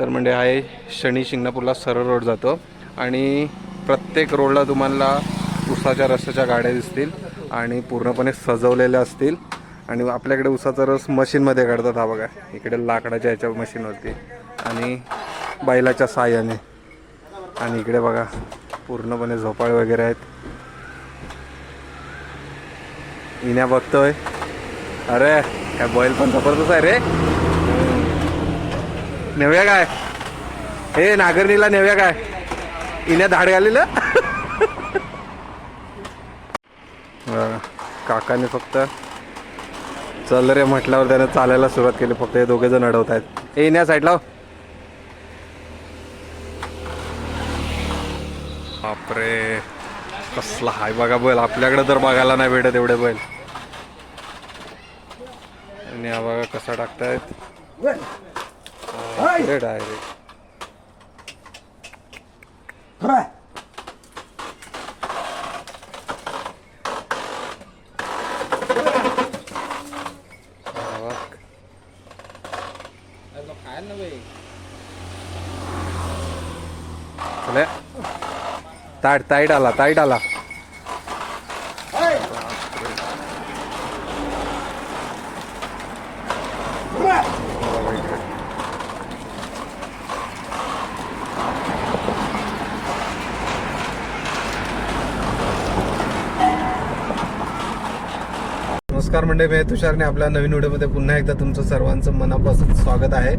तर म्हणजे आहे शनी शिंगणापूरला सरळ रोड जातो आणि प्रत्येक रोडला तुम्हाला उसाच्या रसाच्या गाड्या दिसतील आणि पूर्णपणे सजवलेल्या असतील. आणि आपल्याकडे उसाचा रस मशीनमध्ये काढतात हा बघा. इकडे लाकडाच्या ह्याच्या मशीनवरती. आणि बैलाच्या साह्याने. आणि इकडे बघा पूर्णपणे झोपाळे वगैरे आहेत. इन्या बघतोय. अरे काय बैल पण जबरदस्त आहे रे. नेव्या काय? हे नागरणीला नेव्या काय? इन्या धाड घालेलं? काकाने फक्त चल रे म्हटल्यावर त्याने चालायला सुरुवात केली. फक्त हे दोघे जण अडवत आहेत. हे इन्या साईडला हो. बापरे कसला हाय बघा बैल. आपल्याकडे तर बघायला नाही भेटत एवढे बैल. आणि हा बघा कसा टाकतायत. डायरेक्ट चले ताईट ताईट आला ताईट आला नमस्कार मंडळी मी तुषारने आपल्या नवीन व्हिडिओमध्ये पुन्हा एकदा तुमचं सर्वांचं मनापासून स्वागत आहे.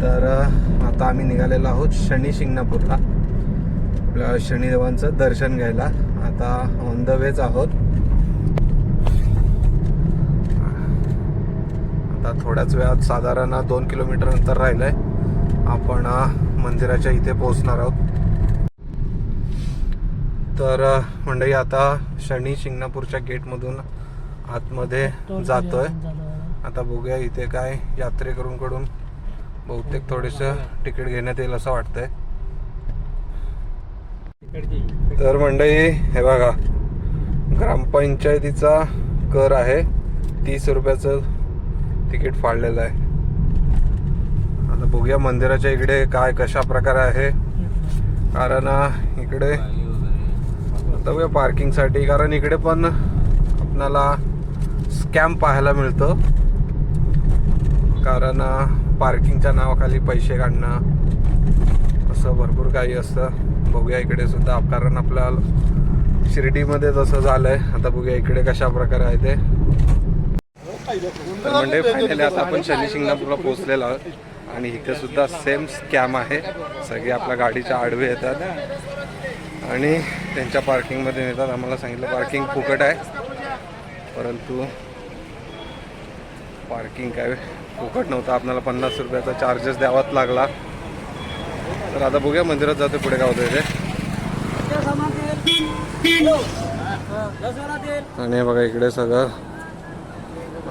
तर आता आम्ही निघालेलो आहोत शनी शिंगणापूरला. आपल्या शनिदेवांचं दर्शन घ्यायला. आता ऑन द वेच आहोत. आता थोड्याच वेळात साधारण दोन किलोमीटर अंतर राहिलंय. आपण मंदिराच्या इथे पोहोचणार आहोत. तर मंडळी आता शनी शिंगणापूरच्या गेटमधून आतमध्ये जातोय. आता बघूया इथे काय यात्रेकरूंकडून बहुतेक थोडेसं तिकीट घेण्यात येईल असं वाटतंय. तर मंडळी हे बघा ग्रामपंचायतीचा कर आहे. तीस रुपयाचं तिकीट फाडलेलं आहे. आता बघूया मंदिराच्या इकडे काय कशा प्रकारे आहे. कारण इकडे आता बघूया पार्किंगसाठी कारण इकडे पण आपणाला स्कॅम पाहायला मिळतं. कारण पार्किंगच्या नावाखाली पैसे काढणं असं भरपूर काही असतं. बघूया इकडे सुद्धा कारण आपल्या शिर्डीमध्ये जसं झालंय. आता बघूया इकडे कशा प्रकारे आहे ते. तर म्हणजे फायनली आता आपण शनी शिंगणापूरला पोहोचलेलो आहोत. आणि इथे सुद्धा सेम स्कॅम आहे. सगळे आपल्या गाडीच्या आडवे येतात. आणि त्यांच्या पार्किंगमध्ये नेतात. आम्हाला सांगितलं पार्किंग फुकट आहे. परंतु पार्किंग काय फुकट नव्हतं. आपल्याला पन्नास रुपयाचा चार्जेस द्यावाच लागला. तर आता बघूया मंदिरात जातो पुढे काय होतं आणि बघा इकडे सगळं.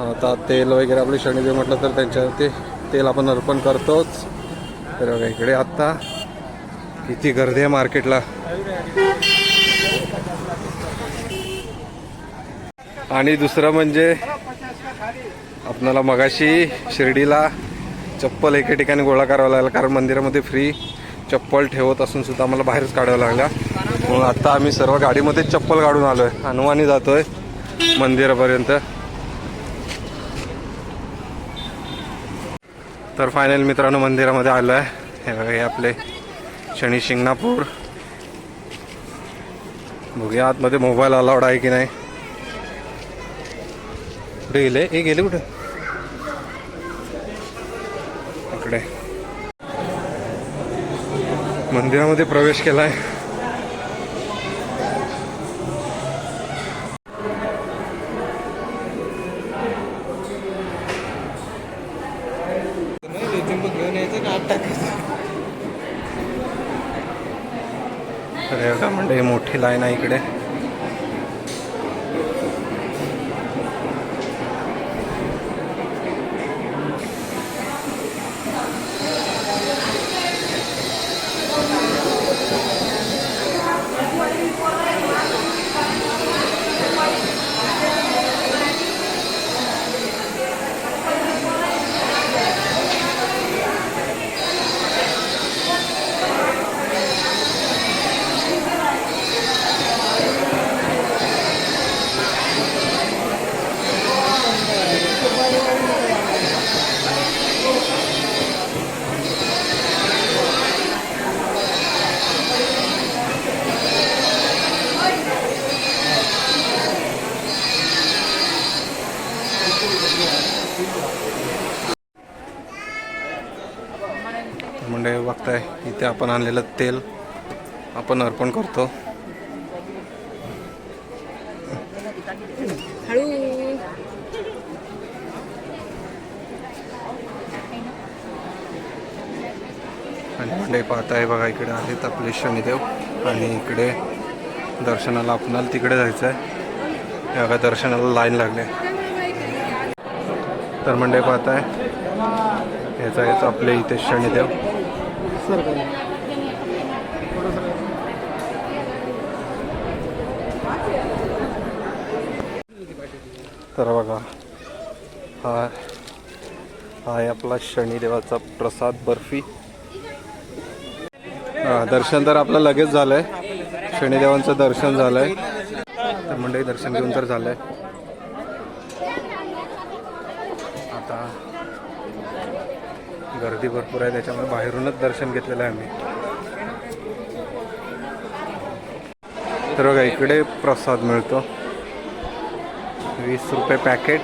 आता तेल वगैरे आपले शनिदेव म्हटलं तर त्यांच्यावरती तेल आपण अर्पण करतोच. तर बघा इकडे आत्ता किती गर्दी आहे मार्केटला आणि दुसरं म्हणजे आपणाला मगाशी शिर्डीला चप्पल एके ठिकाणी गोळा करावा लागला कारण मंदिरामध्ये फ्री चप्पल ठेवत असून सुद्धा आम्हाला बाहेरच काढावं लागला म्हणून आता आम्ही सर्व गाडीमध्ये चप्पल काढून आलो आहे हनुमानी आहे मंदिरापर्यंत. तर फायनल मित्रांनो मंदिरामध्ये आलो आहे हे बघा हे आपले शनी शिंगणापूर. बघूया आतमध्ये मोबाईल अलाउड आहे की नाही. कुठे गेले. हे गेले कुठे? इकडे. मंदिरामध्ये प्रवेश केलाय. तर हे बघा म्हणजे मोठी लाईन आहे इकडे. शकताय इथे आपण आणलेलं तेल आपण अर्पण करतो. आणि मंडई पाहताय बघा इकडे आहेत आपले शनिदेव आणि इकडे दर्शनाला आपणाला तिकडे जायचं आहे बघा दर्शनाला लाईन लागले. तर मंडई पाहताय हेच आहेच आपले इथे शनिदेव. तर बघा हा हा आहे आपला शनिदेवाचा प्रसाद बर्फी. हा, दर्शन तर आपलं लगेच झालंय. शनिदेवांचं दर्शन झालंय. तर मंडळी दर्शन घेऊन तर झालंय. आता गर्दी भरपूर आहे त्याच्यामुळे बाहेरूनच दर्शन घेतलेलं आहे आम्ही. तर बघा इकडे प्रसाद मिळतो. वीस रुपये पॅकेट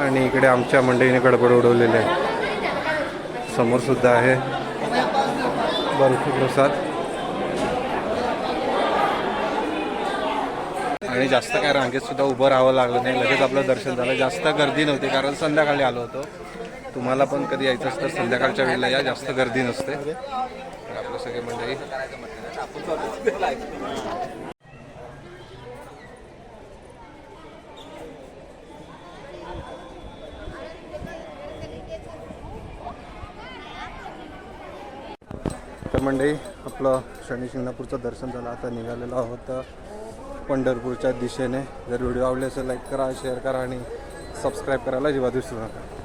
आणि इकडे आमच्या मंडईने गडबड उडवलेली आहे. समोर सुद्धा आहे. बर्फी प्रसाद. आणि जास्त काय रांगेत सुद्धा उभं राहावं लागलं नाही. लगेच आपलं दर्शन झालं. जास्त गर्दी नव्हती कारण संध्याकाळी आलो होतो. तुम्हाला पण कधी यायचं असतं? संध्याकाळच्या वेळेला या जास्त गर्दी नसते. आपलं सगळे मंडळी. तर मंडळी आपलं शनी शिंगणापूरचं दर्शन झालं. आता निघालेलं आहोत पंढरपूरच्या दिशेने. जर व्हिडिओ आवडले असेल लाईक करा शेअर करा आणि सबस्क्राईब करायला जेव्हा दिसू नका.